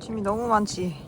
짐이 너무 많지.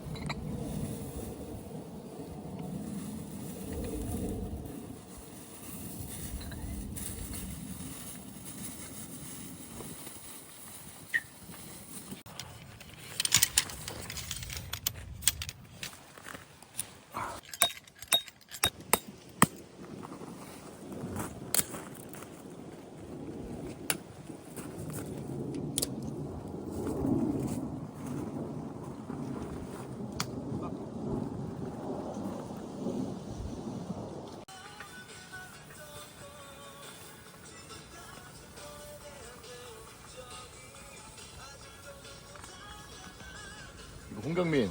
홍경민.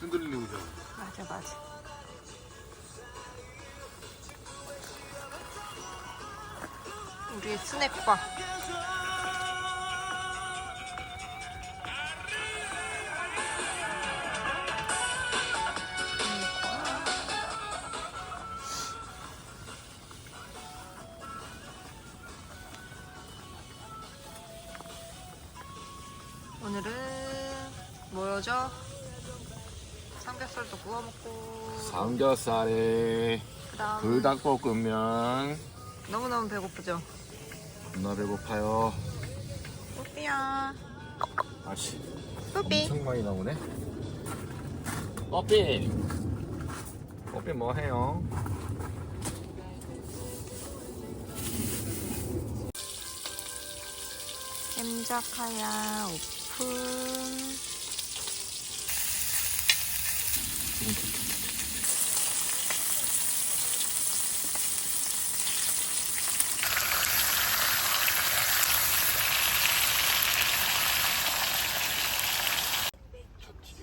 흔들리는 거죠. 맞아 맞아. 우리의 스냅바. 오늘은 뭐였죠? 삼겹살도 구워 먹고 삼겹살에 그다음 불닭볶음면. 너무 너무 배고프죠? 겁나 배고파요. 뽀삐야 아씨. 뽀삐 엄청 많이 나오네. 뽀삐. 뽀삐 뭐 해요? 엠자카야 오픈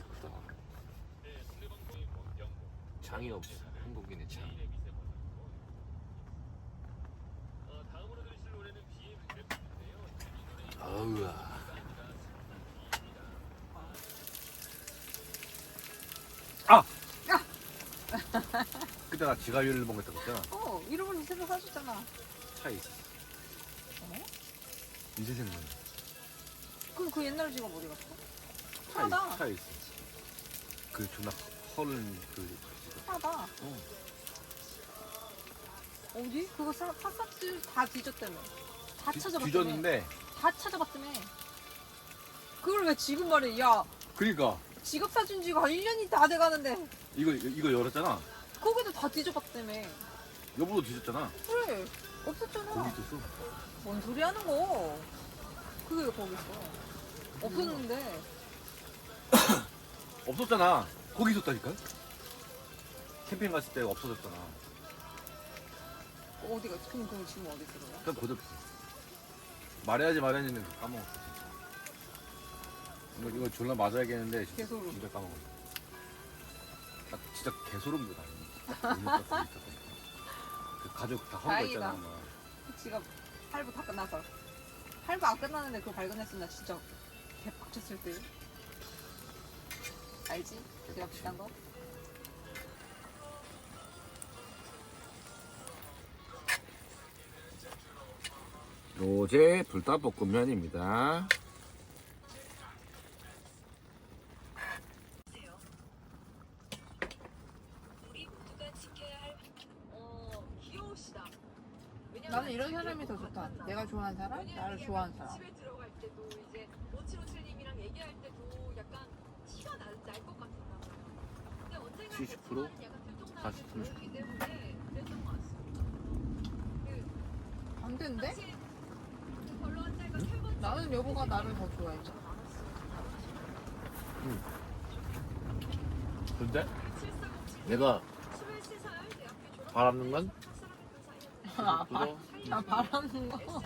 크다. 장이 없어. 한국인의 장. 아우야. 그때 나 지갈류를 먹었다 그랬잖아. 어 이러고는 새로 사줬잖아 차에 있어. 어? 이제 생각. 그럼 그 옛날 지갑 어디 갔어? 차에, 하다. 차에 있어. 그 존나 허른 그 지갑. 하다 어. 어디? 그거 사, 샀었지 다 뒤졌다며 다 뒤- 찾아봤다며 뒤졌는데. 다 찾아봤다며 그걸 왜 지금 말해 야 그러니까 지갑 사준 지가 1년이 다 돼가는데 이거 이거 열었잖아. 거기도 다 뒤져봤다며 여보도 뒤졌잖아. 그래 없었잖아 거기 있었어. 뭔 소리 하는 거 그게 왜 거기 있어 없었는데 없었잖아. 거기 있었다니까. 캠핑 갔을 때 없어졌잖아. 어디가 그럼 그럼 지금 어디 있어 그럼? 그냥 거저 말해야지 말해야지 했는데 까먹었어. 진짜. 이거 이거 졸라 맞아야겠는데 진짜, 개소름. 진짜 까먹었어. 나 진짜 개소름 돋아. 그 가족 다 다행이다. 있잖아. 막. 지갑 할부 다 끝나서 할부 안 끝났는데 그거 발견했으면 나 진짜 개빡쳤을 듯 알지? 지갑 비싼 거? 로제 불닭볶음면입니다. 나는 이런 사람이 더 좋다 내가 좋아하는 사람? 나를 좋아하는 사람 집에 들어갈 때도 이제 오칠오칠님이랑 얘기할 때도 약간 티가 날것 같았나 봐요. 근데 언젠가 70%? 됐지만 약간 들통나는 40%? 그러기 때문에 그랬던 것 같습니다. 그안 되는데? 사실 별로 한세 번째 나는 여보가 나를 더 좋아해 근데 내가 바라는 건 아, 그거 나 바라는 거.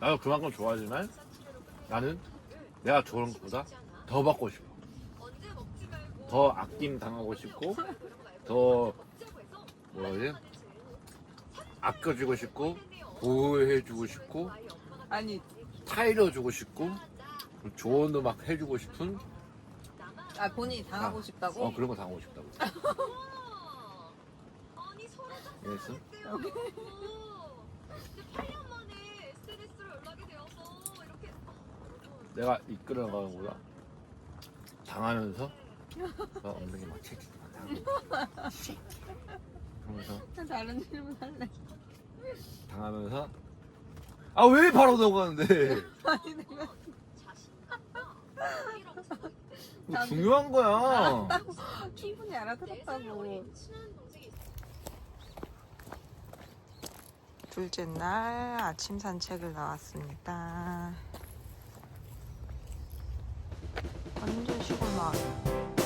나도 그만큼 좋아하지만 나는 내가 좋은 것보다 더 받고 싶어. 더 아낌 당하고 싶고 더 뭐지 아껴주고 싶고 보호해주고 싶고 아니, 타이려주고 싶고 좋은 음악 해주고 싶은 아, 본인이 당하고 아, 싶다고? 어 그런 거 당하고 싶다고. 서로 이해했어? 여기 8년 만에 SNS로 연락이. 되어서 이렇게 내가 이끌어가는 거야. 당하면서? 막 엉덩이 막 채찍 당하고 하면서? 다른 질문 할래. 당하면서? 아 왜 바로 넘어가는데? 아니, 내가. 뭐 중요한 거야. 충분히 알아들었다고. 둘째 날 아침 산책을 나왔습니다. 완전 시골 마을.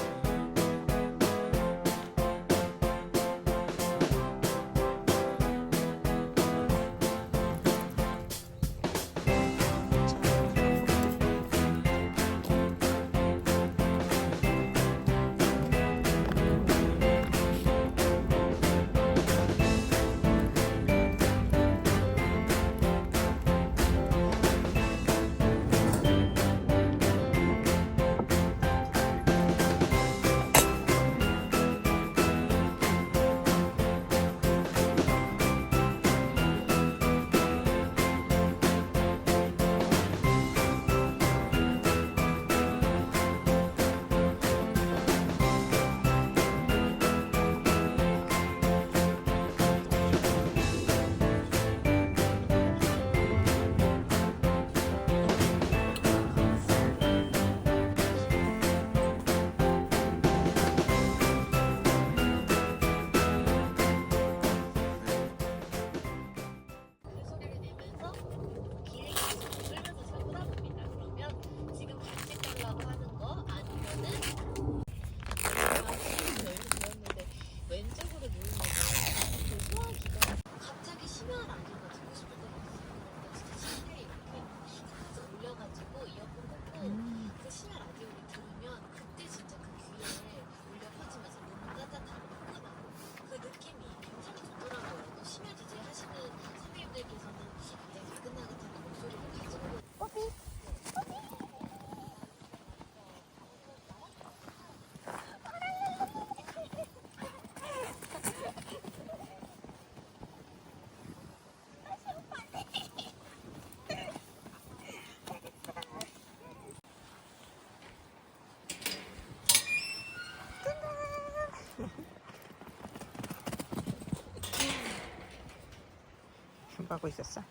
하고 있었어.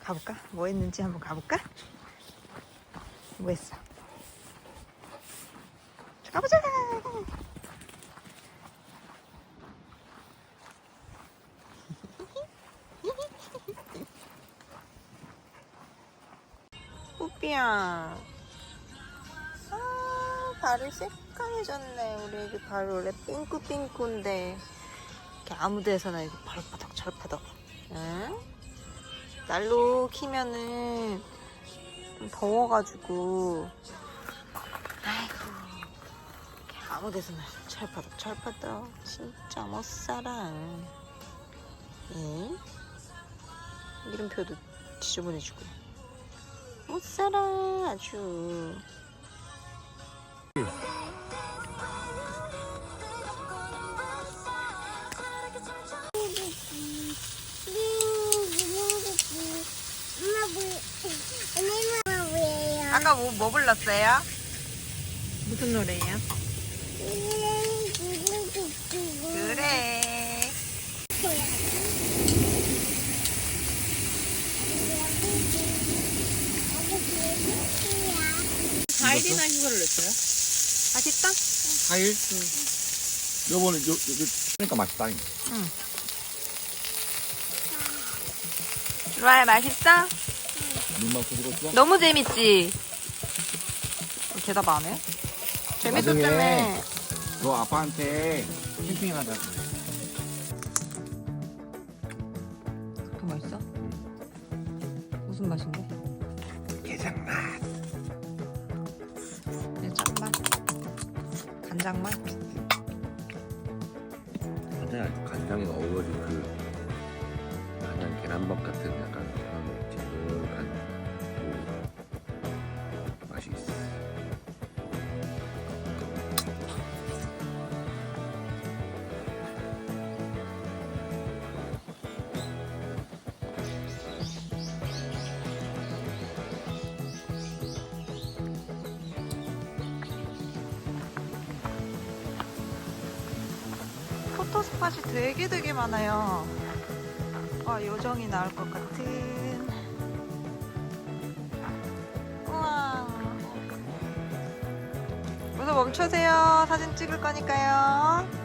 가볼까? 뭐 했는지 한번 가볼까? 뭐 했어? 가보자! 뽀삐야. 아, 발이 새까매졌네. 우리 애기 발 원래 삥꾸삥꾸인데. 이렇게 아무 데서나 이렇게 발바닥 철바닥. 응? 날로 키면은 좀 더워가지고. 아이고. 아무 데서나 철바닥 철바닥. 진짜 못 살아. 응? 이름표도 지저분해지고. 못 살아, 아주. 아까 뭐, 뭐 불렀어요? 무슨 노래예요? 그래. 과일이나 이거를 넣었어요? 맛있다? 과일? 요번에 요, 요, 요 그러니까 맛있다 루아야 맛있어? 눈만 어 너무 재밌지? 어, 대답 안 해? 재밌었다며. 너 아빠한테 캠핑 하자고. 그렇게 맛있어? 무슨 맛인데? 게장 맛. 짠맛? 간장맛? 간장 간장이 어우러진 그 스팟이 되게 되게 많아요. 와, 요정이 나올 것 같은. 우와. 모두 멈추세요. 사진 찍을 거니까요.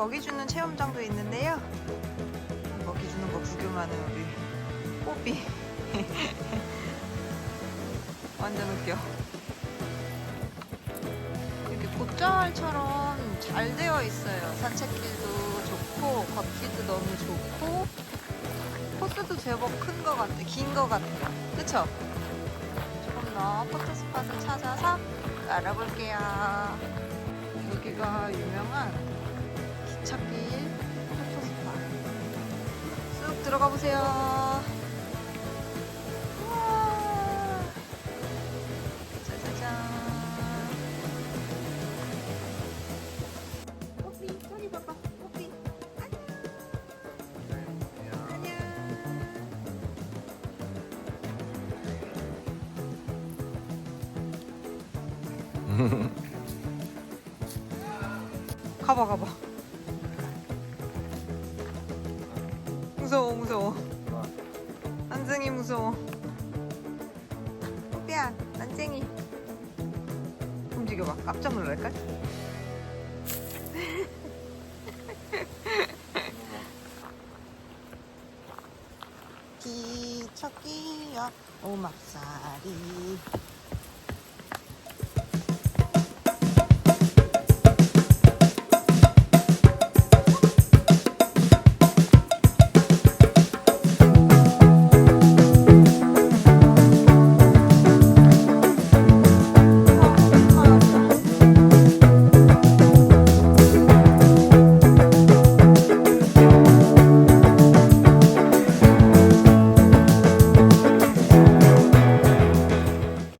먹이 주는 체험장도 있는데요. 먹이 주는 거 구경하는 우리 뽀삐. 완전 웃겨. 이렇게 돗자할처럼 잘 되어 있어요. 산책길도 좋고 걷기도 너무 좋고 코스도 제법 큰 것 같아, 긴 것 같아. 그쵸? 조금 더 포토 스팟을 찾아서 알아볼게요. 여기가 유명한 기찻길 포토 스팟. 쑥 들어가 보세요. 가봐 가봐 무서워 무서워. 난쟁이 무서워. 뽀삐야 난쟁이. 움직여봐. 깜짝 놀랄걸? 기척기역 오막살이